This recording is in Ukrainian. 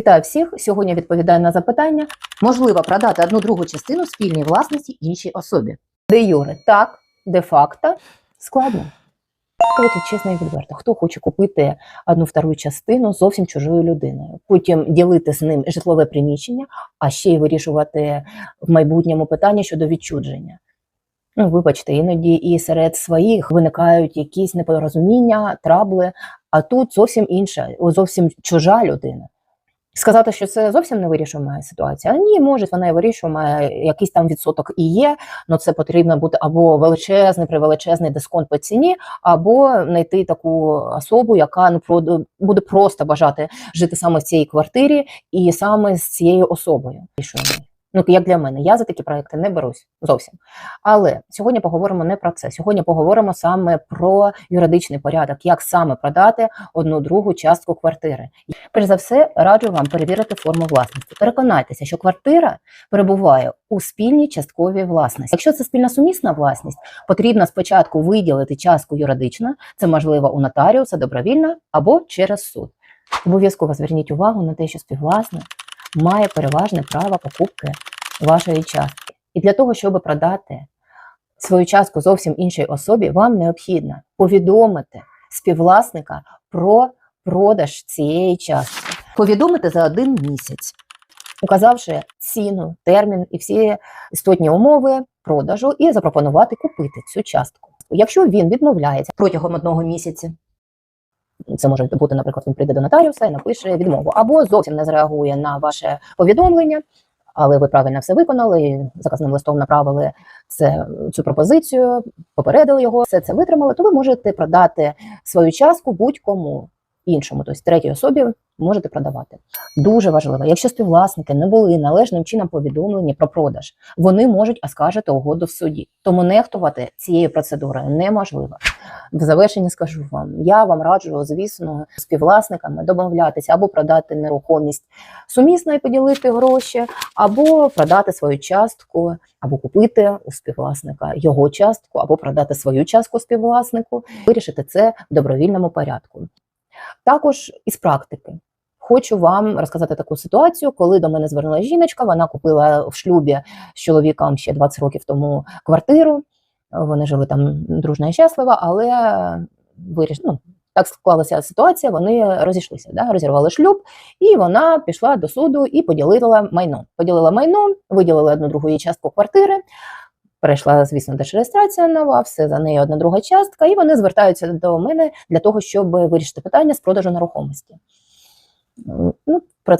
Вітаю всіх! Сьогодні відповідаю на запитання. Можливо продати одну другу частину спільній власності іншій особі. Де юре так, де факто складно. Давайте чесно і відверто. Хто хоче купити одну втору частину зовсім чужою людиною, потім ділити з ним житлове приміщення, а ще й вирішувати в майбутньому питання щодо відчудження. Ну, вибачте, іноді і серед своїх виникають якісь непорозуміння, трабли, а тут зовсім інша, зовсім чужа людина. Сказати, що це зовсім не вирішує ситуація. Ні, може, вона і вирішує, якийсь там відсоток і є, але це потрібно бути або величезний, превеличезний дисконт по ціні, або знайти таку особу, яка ну буде просто бажати жити саме в цій квартирі і саме з цією особою. Ну, як для мене, я за такі проекти не берусь зовсім. Але сьогодні поговоримо не про це. Сьогодні поговоримо саме про юридичний порядок, як саме продати одну другу частку квартири. Перш за все, раджу вам перевірити форму власності. Переконайтеся, що квартира перебуває у спільній частковій власності. Якщо це спільна сумісна власність, потрібно спочатку виділити частку юридично, це можливо у нотаріуса добровільно або через суд. Обов'язково зверніть увагу на те, що співвласник має переважне право покупки вашої частки. І для того, щоб продати свою частку зовсім іншій особі, вам необхідно повідомити співвласника про продаж цієї частки, повідомити за один місяць, указавши ціну, термін і всі істотні умови продажу, і запропонувати купити цю частку. Якщо він відмовляється протягом одного місяця, це може бути, наприклад, він прийде до нотаріуса і напише відмову, або зовсім не зреагує на ваше повідомлення, але ви правильно все виконали, заказним листом направили це, цю пропозицію, попередили його, все це витримали, то ви можете продати свою частку будь-кому іншому, тобто третій особі можете продавати. Дуже важливо, якщо співвласники не були належним чином повідомлені про продаж, вони можуть оскаржити угоду в суді. Тому нехтувати цією процедурою неможливо. В завершенні скажу вам, я вам раджу, звісно, співвласниками домовлятися або продати нерухомість сумісно і поділити гроші, або продати свою частку, або купити у співвласника його частку, або продати свою частку співвласнику, вирішити це в добровільному порядку. Також із практики. Хочу вам розказати таку ситуацію, коли до мене звернулася жіночка. Вона купила в шлюбі з чоловіком ще 20 років тому квартиру. Вони жили там дружно і щасливо, але виріш... ну, так склалася ситуація. Вони розійшлися, да? розірвали шлюб, і вона пішла до суду і поділила майно. Поділила майно, виділила одну другу частку квартири. Перейшла, звісно, держреєстрація нова, все за нею одна друга частка, і вони звертаються до мене для того, щоб вирішити питання з продажу нерухомості. Ну, про